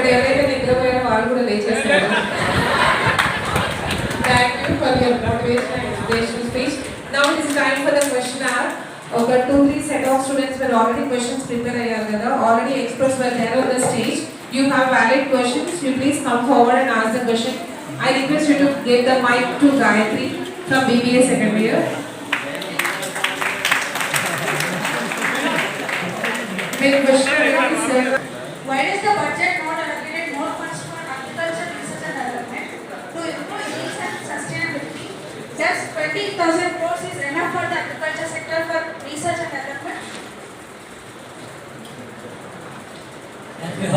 అక్కడ ఎవరైతే నిద్రపోయారో వాళ్ళు కూడా లేచేస్తారు thank you for your motivation and inspiration speech now it is time for the question hour ఒక two three set of students were already questions prepare అయ్యారు కదా already experts were there on the stage you have valid questions you please come forward and ask the question I request you to give the mic to Gayatri from BBA second year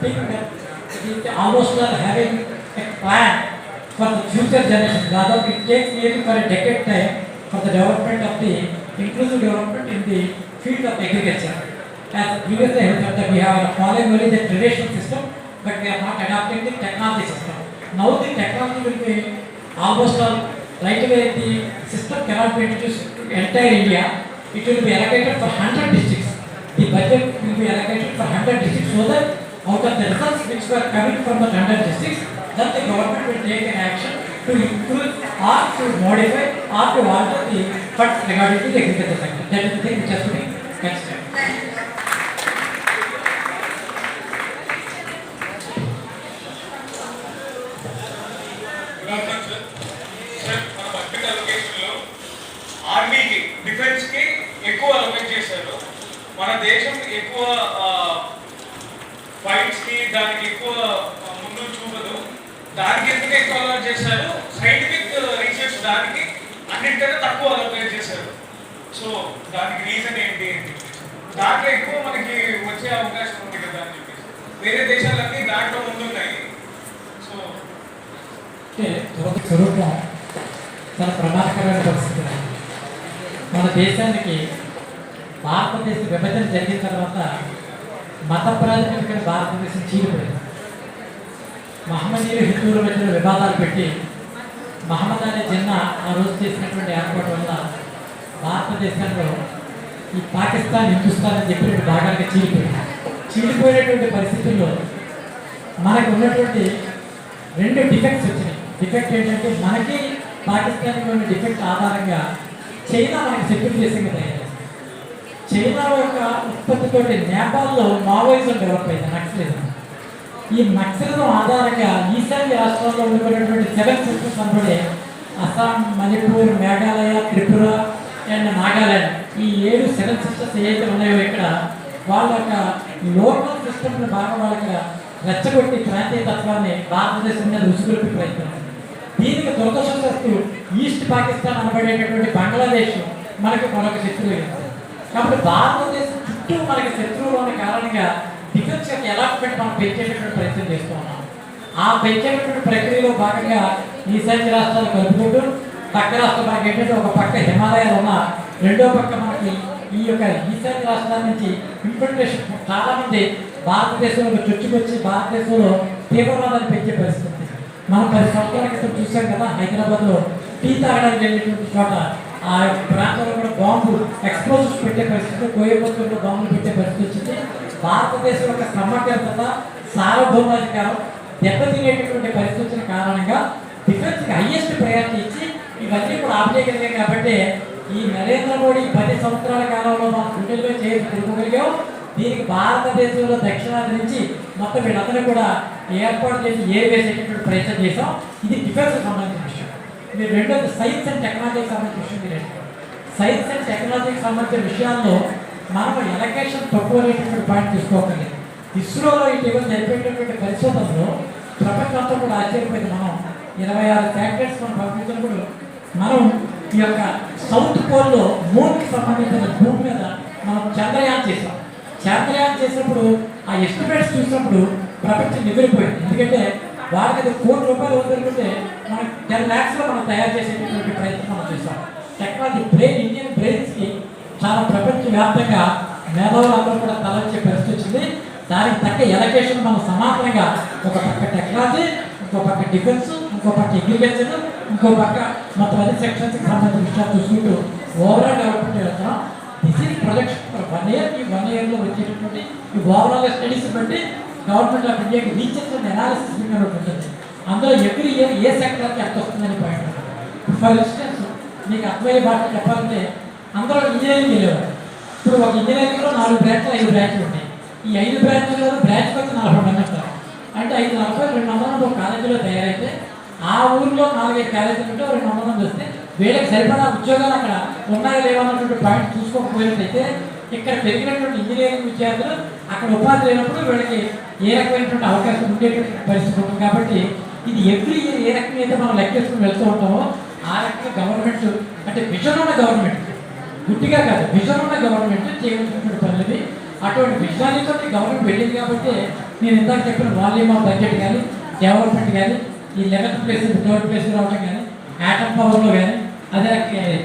think that almost not having a plan for the future generation. Rather, it takes nearly for a decade time for the development of the inclusive development in the field of agriculture. As previously I have said that we are following only the traditional system, but we are not adopting the technology system. Now the technology will be almost all right away the system cannot be introduced to entire India. It will be allocated for hundred districts. The budget will be allocated for hundred districts so that out of the results which were coming from the hundred districts, then the government will take an action to improve or to modify or to alter the funds regarding to the agriculture sector. That is the thing which has to be considered. దానికి అన్నింటికన్నా తక్కువ allocate చేశారు. So దానికి reason ఏంటి దాంట్లో ఎక్కువ మనకి వచ్చే అవకాశం ఉంది కదా అని చెప్పేసి. వేరే దేశాలన్నీ దాంట్లో ముందున్నాయి. సో స్వరూపం చాలా ప్రమాదకరమైన పరిస్థితి మన దేశానికి భారతదేశ విభజన జరిగిన తర్వాత మత ప్రాతిపదికన భారతదేశం చీలిపోయింది. మహమ్మదీయులు హిందువుల మధ్యలో వివాదాలు పెట్టి మహమ్మద్ అనే జిన్నా ఆ రోజు చేసినటువంటి ఏర్పాటు వల్ల భారతదేశంలో ఈ పాకిస్తాన్ హిందుస్థాన్ అని చెప్పి రెండు భాగాలుగా చీలిపోయింది. చీలిపోయినటువంటి పరిస్థితుల్లో మనకు ఉన్నటువంటి రెండు డిఫెక్ట్స్ వచ్చినాయి. డిఫెక్ట్ ఏంటంటే మనకి పాకిస్తాన్కి ఉన్న డిఫెక్ట్ ఆధారంగా చైనా మనకి సెక్యూర్ చేసింది తయారు చైనా యొక్క ఉత్పత్తితోటి నేపాల్లో మావోయిజం డెవలప్ అయింది. నక్సలిజం ఈ నక్సలిజం ఆధారంగా ఈశాన్య రాష్ట్రాల్లో ఉండిపోయినటువంటి సెవెన్ సిస్టమ్స్ అనబడే అస్సాం మణిపూర్ మేఘాలయ త్రిపుర అండ్ నాగాలాండ్. ఈ ఏడు సెవెన్ సిస్టర్స్ ఏవైతే ఉన్నాయో ఇక్కడ వాళ్ళ యొక్క లోకల్ సిస్టమ్ని బాగా వాళ్ళకి రెచ్చగొట్టి ప్రాంతీయ తత్వాన్ని భారతదేశం మీద రుచిగొలిపి ప్రయత్నం. దీనికి దురదృష్టవస్తు ఈస్ట్ పాకిస్తాన్ అనబడేటటువంటి బంగ్లాదేశ్ మనకి మరొక శత్రువు. కాబట్టి భారతదేశం చుట్టూ మనకి శత్రువులు ఉన్న కారణంగా డిఫెన్స్ యొక్క ఎలాట్మెంట్ మనం పెంచేటటువంటి ప్రయత్నం చేస్తూ ఉన్నాం. ఆ పెంచేటటువంటి ప్రక్రియలో భాగంగా ఈ ఈశాన్య రాష్ట్రాలు కలుపుకుంటూ పక్క రాష్ట్రం మనకి ఏంటంటే ఒక పక్క హిమాలయాలు ఉన్న రెండో పక్క మనకి ఈ యొక్క ఈశాన్య రాష్ట్రాల నుంచి ఇంప్లిమెంటేషన్ చాలామంది భారతదేశంలో చొచ్చుకొచ్చి భారతదేశంలో తీవ్రవాదాన్ని పెంచే పరిస్థితి మనం పది సంవత్సరాల క్రితం చూసాం కదా హైదరాబాద్లో టీ తాగడానికి వెళ్ళినటువంటి చోట ఆ యొక్క ప్రాంతంలో కూడా బాంబు ఎక్స్ప్లోజివ్స్ పెట్టే పరిస్థితి కోయబోతుల్లో బాంబులు పెట్టే పరిస్థితి వచ్చింది. భారతదేశం యొక్క సమగ్రత సార్వభౌమాధికారం దెబ్బతినేటటువంటి పరిస్థితుల కారణంగా డిఫెన్స్కి హైయెస్ట్ ప్రయారిటీ ఇచ్చి ఇవన్నీ కూడా ఆపేయగలిగాం కాబట్టి ఈ నరేంద్ర మోడీ పది సంవత్సరాల కాలంలో మనం గుండెల్లో చేసి తిరుగుగలిగాం. దీనికి భారతదేశంలో దక్షిణాది నుంచి మొత్తం వీళ్ళందరూ కూడా ఏర్పాటు చేసి ఏ వేసేటటువంటి ప్రయత్నం చేసాం ఇది డిఫెన్స్ సంబంధించిన విషయం. మీరు రెండోది సైన్స్ అండ్ టెక్నాలజీకి సంబంధించిన విషయం మీరు సైన్స్ అండ్ టెక్నాలజీకి సంబంధించిన విషయాల్లో మనం ఎలకేషన్ తక్కువ అనేటటువంటి పాయింట్ తీసుకోగలిగింది ఇస్రోలో ఇటీవల జరిపేటటువంటి పరిశోధనలో ప్రపంచంతో కూడా ఆశ్చర్యపోయింది మనం. ఇరవై ఆరు శాటిలైట్స్ మనం పంపించినప్పుడు మనం ఈ యొక్క సౌత్ పోల్లో మూన్కి సంబంధించిన భూమి మీద మనం చంద్రయాన్ చేసాం చంద్రయాన్ చేసినప్పుడు ఆ ఎస్టిమేట్స్ చూసినప్పుడు ప్రపంచం నిద్రపోయింది ఎందుకంటే వాళ్ళకి అది కోటి రూపాయలు వద్దనుకుంటే మనం టెన్ ల్యాక్స్లో మనం తయారు చేసేటటువంటి ప్రయత్నం మనం చేసాం టెక్నాలజీ బ్రెయిన్ ఇండియన్ బ్రెయిన్స్కి చాలా ప్రపంచవ్యాప్తంగా మేధావులందరూ కూడా తలొచ్చే పరిస్థితి వచ్చింది. దానికి తగ్గ ఎలకేషన్ మనం సమాంతరంగా ఒక పక్క టెక్నాలజీ ఇంకో పక్క డిఫెన్స్ ఇంకో పక్క అగ్రికల్చర్ ఇంకో పక్క మొత్తం అన్ని సెక్షన్స్కి సంబంధించిన విషయాలు చూసుకుంటూ ఓవరాల్ డెవలప్మెంట్ చేస్తున్నాం. This is project one year ఈ వన్ ఇయర్లో వచ్చేటటువంటి ఈ ఓవరాల్ స్టడీస్ బట్టి గవర్నమెంట్ ఆఫ్ ఇండియాకి రీచెస్ అండ్ అనాలిసిస్ ఉంటుంది. అందులో ఎవ్రీ ఇయర్ ఏ సెక్టర్కి ఎంత వస్తుందని పాయింట్ ఫర్ ఇన్స్టెన్స్ మీకు అర్థమయ్యే భాష చెప్పాలంటే అందరూ ఇంజనీరింగ్ వెళ్ళేవారు ఇప్పుడు ఒక ఇంజనీరింగ్లో నాలుగు బ్రాంచ్లు ఐదు బ్రాంచ్లు ఉంటాయి ఈ ఐదు బ్రాంచ్లు బ్రాంచ్ వచ్చి నలభై మంది ఉంటారు. అంటే ఐదు నలభై రెండు వందల మంది ఒక కాలేజీలో తయారైతే ఆ ఊర్లో నాలుగైదు కాలేజీలు ఉంటే రెండు వందల మంది వస్తే వీళ్ళకి సరిపడా ఉద్యోగాలు అక్కడ ఉన్నాయో లేవన్నటువంటి పాయింట్ చూసుకోకపోయినట్టయితే ఇక్కడ పెరిగినటువంటి ఇంజనీరింగ్ విద్యార్థులు అక్కడ ఉపాధి లేనప్పుడు వీళ్ళకి ఏ రకమైనటువంటి అవకాశం ఉండేటువంటి పరిస్థితి ఉంటుంది. కాబట్టి ఇది ఎవ్రీ ఇయర్ ఏ రకంగా అయితే మనం లెక్కేసుకుని వెళ్తూ ఉంటామో ఆ రకంగా గవర్నమెంట్ అంటే మిషన్ ఉన్న గవర్నమెంట్ గుట్టిగా కాదు విజన్ ఉన్న గవర్నమెంట్ చేయవలసినటువంటి పనులది అటువంటి విజయాలతో గవర్నమెంట్ వెళ్ళింది కాబట్టి నేను ఇందాక చెప్పిన వాల్యూమ్ ఆఫ్ బడ్జెట్ కానీ డెవలప్మెంట్ కానీ ఈ లెవెన్త్ ప్లేస్ థర్డ్ ప్లేస్ రావడం కానీ యాటమ్ పవర్లో కానీ అదే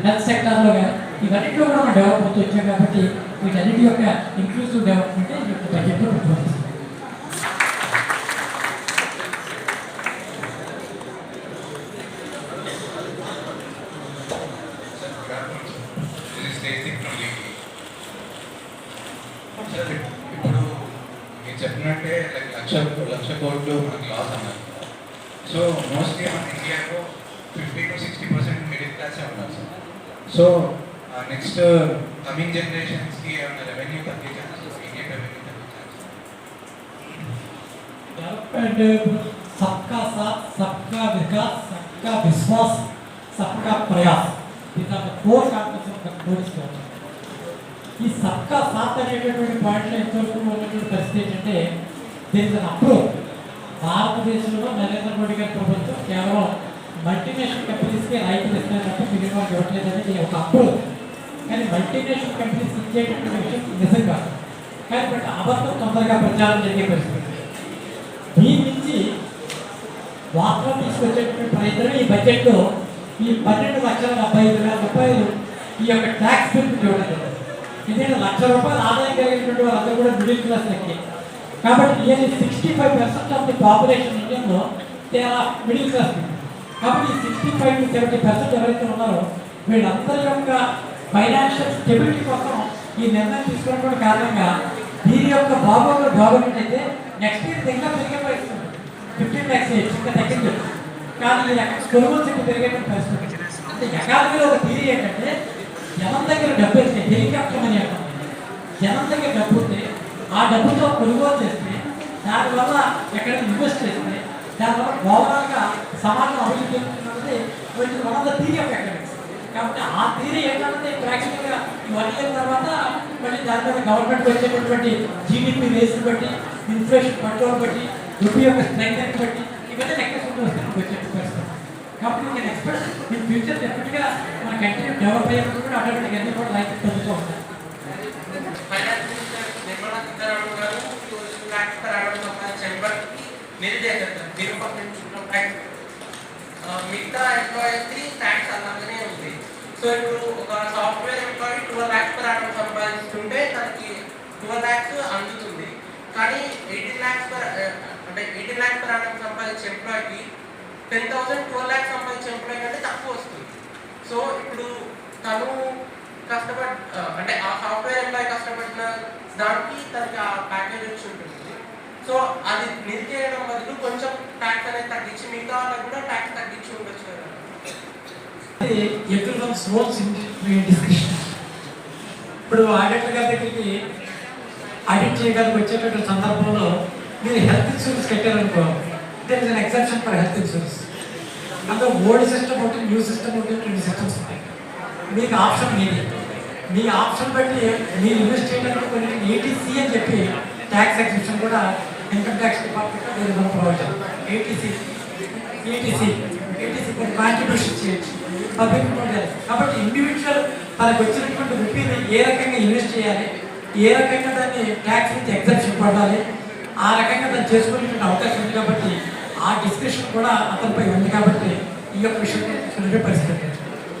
హెల్త్ సెక్టార్లో కానీ ఇవన్నింటిలో కూడా మనం డెవలప్ అవుతూ వచ్చాం కాబట్టి వీటన్నిటి యొక్క inclusive development ఈ యొక్క బడ్జెట్లో పెట్టుకోవాలి ఇప్పుడు మీరు చెప్పినట్టే లైక్ లక్ష లక్ష కోట్లు మనకి లాస్ అన్నారు సో మోస్ట్లీ మన ఇండియాలో fifty to sixty percent middle క్లాసే ఉన్నారు సార్ సో నెక్స్ట్ కమింగ్ జనరేషన్స్కి ఏమైనా రెవెన్యూ తగ్గే ఛాన్సెస్ ఇండియన్ రెవెన్యూ తగ్గే ఛాన్సెస్ डेवलपमेंट सबका साथ सबका विकास सबका विश्वास सबका प्रयास these are the four ఈ సబ్కా సాత్ అనేటటువంటి పాయింట్లో ఎంతవరకు ఉన్నటువంటి పరిస్థితి ఏంటంటే దీనికి అప్రూవ్ భారతదేశంలో నరేంద్ర మోడీ గారి ప్రభుత్వం కేవలం మల్టీనేషనల్ కంపెనీస్కి రైతులు ఇస్తారు తప్ప మిగిలిన వాళ్ళు ఇవ్వట్లేదు ఒక అప్రూవ్ కానీ మల్టీనేషనల్ కంపెనీస్ ఇచ్చేటటువంటి విషయం నిజం కాదు. కానీ బట్ అబద్ధం తొందరగా ప్రచారం జరిగే పరిస్థితి దీని నుంచి వాస్తవం తీసుకొచ్చేటువంటి ప్రయత్నం ఈ బడ్జెట్లో ఈ పన్నెండు లక్షల డెబ్బై ఐదు వేల రూపాయలు ఈ యొక్క ట్యాక్స్ బిల్ ఇవ్వడం జరిగింది ఎందుకంటే లక్ష రూపాయలు ఆదాయం కలిగినటువంటి వాళ్ళందరూ కూడా మిడిల్ క్లాస్ లెక్కే కాబట్టి nearly sixty five percent of the population ఇండియన్లో they are middle class కాబట్టి sixty five to seventy percent ఎవరైతే ఉన్నారో వీళ్ళందరి యొక్క ఫైనాన్షియల్ స్టెబిలిటీ కోసం ఈ నిర్ణయం తీసుకున్నటువంటి కారణంగా దీని యొక్క బాగోగులు గవర్నమెంట్ అయితే నెక్స్ట్ ఇయర్ ఇంకా పెరిగే పరిస్థితి ఫిఫ్టీన్ ల్యాక్స్ ఇంకా తగ్గింది. కానీ ఈ కొనుగోలు శక్తి పెరిగేటువంటి పరిస్థితి అంటే ఎకానమీలో ఒక థీరీ ఏంటంటే జనం దగ్గర డబ్బు ఇస్తే హెలికాప్టర్ అని అంటాం జనం దగ్గర డబ్బు ఉంటే ఆ డబ్బుతో కొనుగోలు చేస్తే దానివల్ల ఎక్కడ ఇన్వెస్ట్ చేస్తే దానివల్ల ఓవరాల్గా సమాజం అభివృద్ధి చెందుతున్నది కొంచెం one of the theory of economics. కాబట్టి ఆ థీరీ ఏంటంటే ప్రాక్టికల్గా వన్ ఇయర్ తర్వాత మళ్ళీ దాని మీద గవర్నమెంట్ వచ్చేటటువంటి జీడిపి రేస్ బట్టి ఇన్ఫ్లేషన్ కంట్రోల్ బట్టి రూపీ యొక్క స్ట్రెంగ్ బట్టి ఇవన్నీ లెక్క వస్తాను వచ్చే కాబట్టి నేను ఎక్స్పెక్ట్ ఇన్ ఫ్యూచర్ డెఫినెట్గా మన కంటిన్యూ డెవలప్ అయ్యేప్పుడు కూడా అటువంటి అన్ని కూడా లైఫ్ పెరుగుతూ ఉంటాయి. టూ ల్యాక్స్ పర్ మిగతా ఎంప్లాయీస్కి ట్యాక్స్ అలాగనే ఉంది. సో ఇప్పుడు ఒక software employee twelve lakhs per annum సంపాదిస్తుంటే తనకి ట్వెల్వ్ ల్యాక్స్ అందుతుంది. కానీ ఎయిటీన్ ల్యాక్స్ పర్ అంటే ఎయిటీన్ ల్యాక్స్ పర్ annum సంపాదించే ఎంప్లాయీకి టెన్ థౌసండ్ ట్వెల్వ్ ల్యాక్స్ సంపాదించే ఎంప్లాయీ కంటే తక్కువ వస్తుంది. సో ఇప్పుడు తను కష్టపడి అంటే ఆ సాఫ్ట్వేర్ ఎంప్లాయీ కష్టపడిన దానికి తనకి ఆ ప్యాకేజ్ వచ్చి ఉంటుంది. సో అది నిలిచేయడం బదులు కొంచెం ట్యాక్స్ అనేది తగ్గించి మిగతా వాళ్ళకి కూడా ట్యాక్స్ తగ్గించి ఉండొచ్చు కదా. Every roles in discussion. ఇప్పుడు ఆడిటర్ గారి దగ్గరికి ఆడిట్ చేయడానికి వచ్చేటటువంటి సందర్భంలో మీరు హెల్త్ ఇన్సూరెన్స్ కట్టారనుకో there is an exemption for health insurance అంత ఓల్డ్ సిస్టమ్ ఒకటి న్యూ సిస్టమ్ ఒకటి రెండు సిస్టమ్స్ ఉన్నాయి మీకు ఆప్షన్ మీది. మీ ఆప్షన్ బట్టి మీరు ఇన్వెస్ట్ చేయడానికి కొన్ని ఏటీసీ అని చెప్పి ట్యాక్స్ ఎగ్జిబిషన్ కూడా income tax department ప్రొవైజర్ eighty C eighty C eighty C కొన్ని కాంట్రిబ్యూషన్ చేయొచ్చు పబ్లిక్ ఉండాలి కాబట్టి ఇండివిజువల్ తనకు వచ్చినటువంటి రూపీని ఏ రకంగా ఇన్వెస్ట్ చేయాలి ఏ రకంగా దాన్ని ట్యాక్స్ నుంచి ఎగ్జెప్షన్ పడాలి ఆ రకంగా దాన్ని చేసుకునేటువంటి అవకాశం ఉంది కాబట్టి ఆ డిస్కషన్ కూడా అతనిపై ఉంది కాబట్టి ఈ యొక్క విషయం పరిస్థితి.